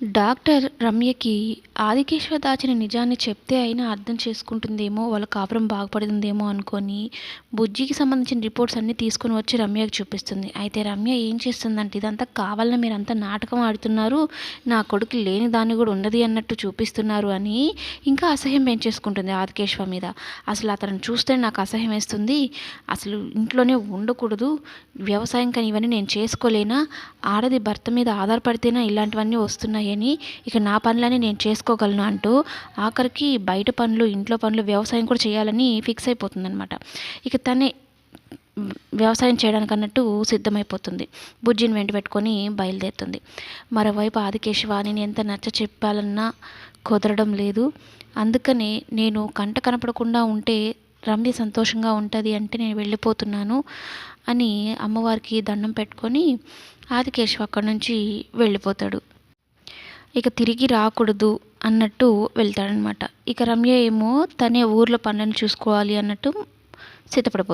Doctor రమ్యకి Adikeshwara దాచిన నిజాన్ని చెప్తే అయినా అర్థం చేసుకుంటుందేమో వాళ్ళ కాపురం బాగుపడుతుందేమో అనుకొని బుజ్జికి సంబంధించిన రిపోర్ట్స్ అన్నీ తీసుకొని వచ్చి రమ్యకి చూపిస్తుంది. అయితే రమ్య ఏం చేస్తుందంటే ఇదంతా కావాలని మీరు అంతా నాటకం ఆడుతున్నారు నా కొడుకు లేని దాన్ని కూడా ఉన్నది అన్నట్టు చూపిస్తున్నారు అని ఇంకా అసహ్యం పెంచేసుకుంటుంది ఆదికేశ్వ మీద. అసలు అతను చూస్తే నాకు అసహ్యం వేస్తుంది. అసలు ఇంట్లోనే ఉండకూడదు వ్యవసాయం కానీ ఇవన్నీ నేను చేసుకోలేనా? ఆడది భర్త మీద ఆధారపడితేనా ఇలాంటివన్నీ వస్తున్నాయి? వస్తున్నాయని ఇక నా పనులని నేను చేసుకోగలను అంటూ ఆఖరికి బయట పనులు ఇంట్లో పనులు వ్యవసాయం కూడా చేయాలని ఫిక్స్ అయిపోతుందనమాట ఇక తనే వ్యవసాయం చేయడానికి అన్నట్టు సిద్ధమైపోతుంది. బుజ్జిని వెంట పెట్టుకొని బయలుదేరుతుంది. మరోవైపు ఆదికేశవ నేను ఎంత నచ్చ చెప్పాలన్నా కుదరడం లేదు. అందుకనే నేను కంట కనపడకుండా ఉంటే రమ్య సంతోషంగా ఉంటుంది అంటే నేను వెళ్ళిపోతున్నాను అని అమ్మవారికి దండం పెట్టుకొని ఆదికేశవ అక్కడి నుంచి వెళ్ళిపోతాడు. ఇక తిరిగి రాకూడదు అన్నట్టు వెళ్తాడనమాట ఇక రమ్య ఏమో తనే ఊర్లో పనులను చూసుకోవాలి అన్నట్టు సిద్ధపడిపోతుంది